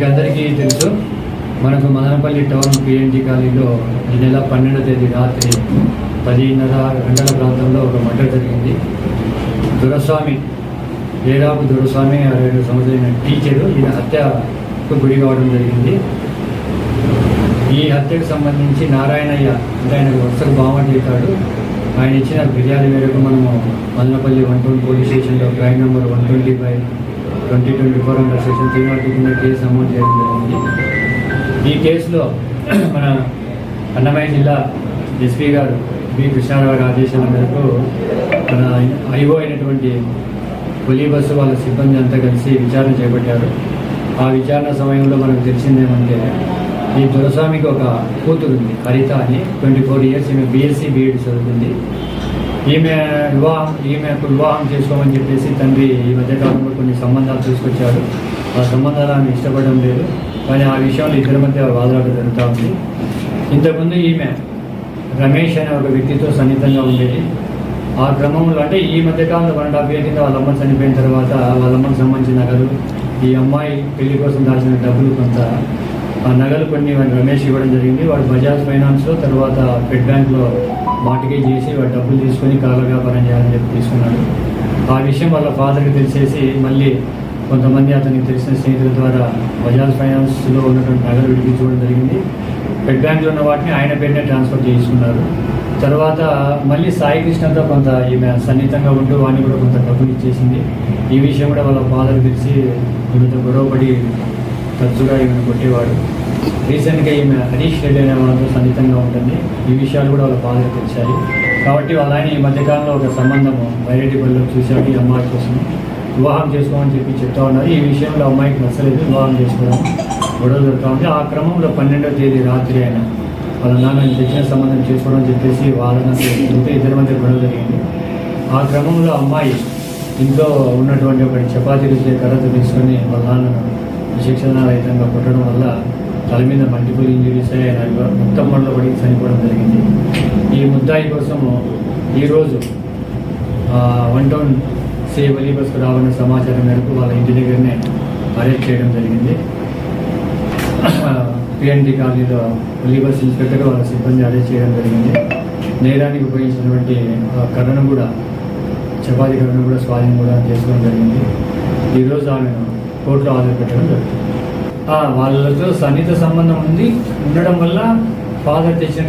తెలుసు మనకు Madanapalle town PNG కాలనీలో ఈ నెల పన్నెండో తేదీ రాత్రి పదిన్నర గంటల ప్రాంతంలో ఒక మర్డర్ జరిగింది. దురస్వామి ఏడాపు దురస్వామి అరవై ఏడు సంవత్సరాల టీచరు ఈయన హత్యకు గురి కావడం జరిగింది. ఈ హత్యకు సంబంధించి నారాయణయ్య అంటే ఆయన వరుసకు బామటి ఆయన ఇచ్చిన ఫిర్యాదు మేరకు మనము మదనపల్లి వన్ ట్వంటీ పోలీస్ స్టేషన్లో crime number one twenty five twenty twenty four under section three not కింద కేసు నమోదు చేయడం జరిగింది. ఈ కేసులో మన అన్నమయ్య జిల్లా ఎస్పీ గారు బి. కృష్ణారావు గారి ఆదేశాల మేరకు మన ఐఓ అయినటువంటి పులి బస్సు వాళ్ళ సిబ్బంది అంతా కలిసి విచారణ చేపట్టారు. ఆ విచారణ సమయంలో మనకు తెలిసిందేమంటే ఈ దొరస్వామికి ఒక కూతురు ఉంది హరిత అని ట్వంటీ ఫోర్ ఇయర్స్ ఈమె బీఎస్సీ బీఎడ్ చదువుతుంది. ఈమె వివాహం ఈమెకు వివాహం చేసుకోమని చెప్పేసి తండ్రి ఈ మధ్యకాలంలో కొన్ని సంబంధాలు తీసుకొచ్చాడు ఆ సంబంధాలు ఆమె ఇష్టపడడం లేదు. కానీ ఆ విషయంలో ఇద్దరి మధ్య వాదలాట జరుగుతూ ఉంది. ఇంతకుముందు ఈమె రమేష్ అనే ఒక వ్యక్తితో సన్నిహితంగా ఉండేది. ఆ క్రమంలో అంటే ఈ మధ్యకాలంలో వన్ అండ్ హాఫ్ ఇయర్ కింద వాళ్ళ అమ్మ చనిపోయిన తర్వాత వాళ్ళ అమ్మకి సంబంధించిన నగలు ఈ అమ్మాయి పెళ్ళి కోసం దాచిన డబ్బులు కొంత ఆ నగలు కొన్ని వాడిని రమేష్ ఇవ్వడం జరిగింది. వాడు బజాజ్ ఫైనాన్స్లో తర్వాత ఫెడ్ బ్యాంక్లో మార్టిగేజ్ చేసి వాడు డబ్బులు తీసుకొని కాల వ్యాపారం చేయాలని చెప్పి తీసుకున్నాడు. ఆ విషయం వాళ్ళ ఫాదర్కి తెలిసేసి మళ్ళీ కొంతమంది అతనికి తెలిసిన స్నేహితుల ద్వారా బజాజ్ ఫైనాన్స్లో ఉన్నటువంటి నగలు విడిపించుకోవడం జరిగింది. ఫెడ్ బ్యాంక్లో ఉన్న వాటిని ఆయన పేరునే ట్రాన్స్ఫర్ చేసుకున్నారు తర్వాత మళ్ళీ సాయి కృష్ణతో కొంత ఈమె సన్నిహితంగా ఉంటూ వాడిని కూడా కొంత డబ్బులు ఇచ్చేసింది. ఈ విషయం కూడా వాళ్ళ ఫాదర్ తెలిసి వీళ్ళతో గొడవపడి తరచుగా ఈమెను కొట్టేవాడు. రీసెంట్గా ఈమె హరీష్ రెడ్డి అనే వాళ్ళతో సన్నిహితంగా ఉంటుంది. ఈ విషయాలు కూడా వాళ్ళ ఫాదర్ తెలిసాయి. కాబట్టి వాళ్ళ ఆయన ఈ మధ్యకాలంలో ఒక సంబంధము వైరెడ్డి బడిలో చూశాడు. ఈ అమ్మాయి కోసం వివాహం చేసుకోమని చెప్పి చెప్తా ఉన్నారు. ఈ విషయంలో అమ్మాయికి నచ్చలేదు. వివాహం చేసుకోవడం గొడవ జరుగుతూ ఉంది. ఆ క్రమంలో పన్నెండవ తేదీ రాత్రి ఆయన వాళ్ళ నాన్న తెచ్చిన సంబంధం చేసుకోవడం చెప్పేసి వాళ్ళని ఇంట్లో ఇద్దరి మధ్య గొడవ జరిగింది. ఆ క్రమంలో అమ్మాయి ఇంట్లో ఉన్నటువంటి ఒకటి చపాతీలు రుచి కర్రతో తీసుకొని వాళ్ళ నాన్న శిక్షణ రహితంగా కొట్టడం వల్ల తల మీద మల్టిపుల్ ఇంజురీస్ అయ్యి ఆయన మొత్తం మనలో పడి చనిపోవడం జరిగింది. ఈ ముద్దాయి కోసము ఈరోజు వన్ టౌన్ సే వలీ బస్కు రావాలన్న సమాచారం మేరకు వాళ్ళ ఇంటి దగ్గరనే అరెస్ట్ చేయడం జరిగింది. పిఎన్టీ కాలనీలో వలీ బస్ ఇన్స్పెక్టర్ వాళ్ళ సిబ్బంది అరెస్ట్ చేయడం జరిగింది. నేరానికి ఉపయోగించినటువంటి ఆ కర్రను కూడా చపాతీ కర్రను కూడా స్వాధీనం కూడా చేసుకోవడం జరిగింది. ఈరోజు ఆమెను కోర్టులో ఆర్డర్ పెట్టడం జరుగుతుంది. ఆ, వాళ్ళతో సన్నిహిత సంబంధం ఉంది. ఉండడం వల్ల ఫాదర్ తెచ్చిన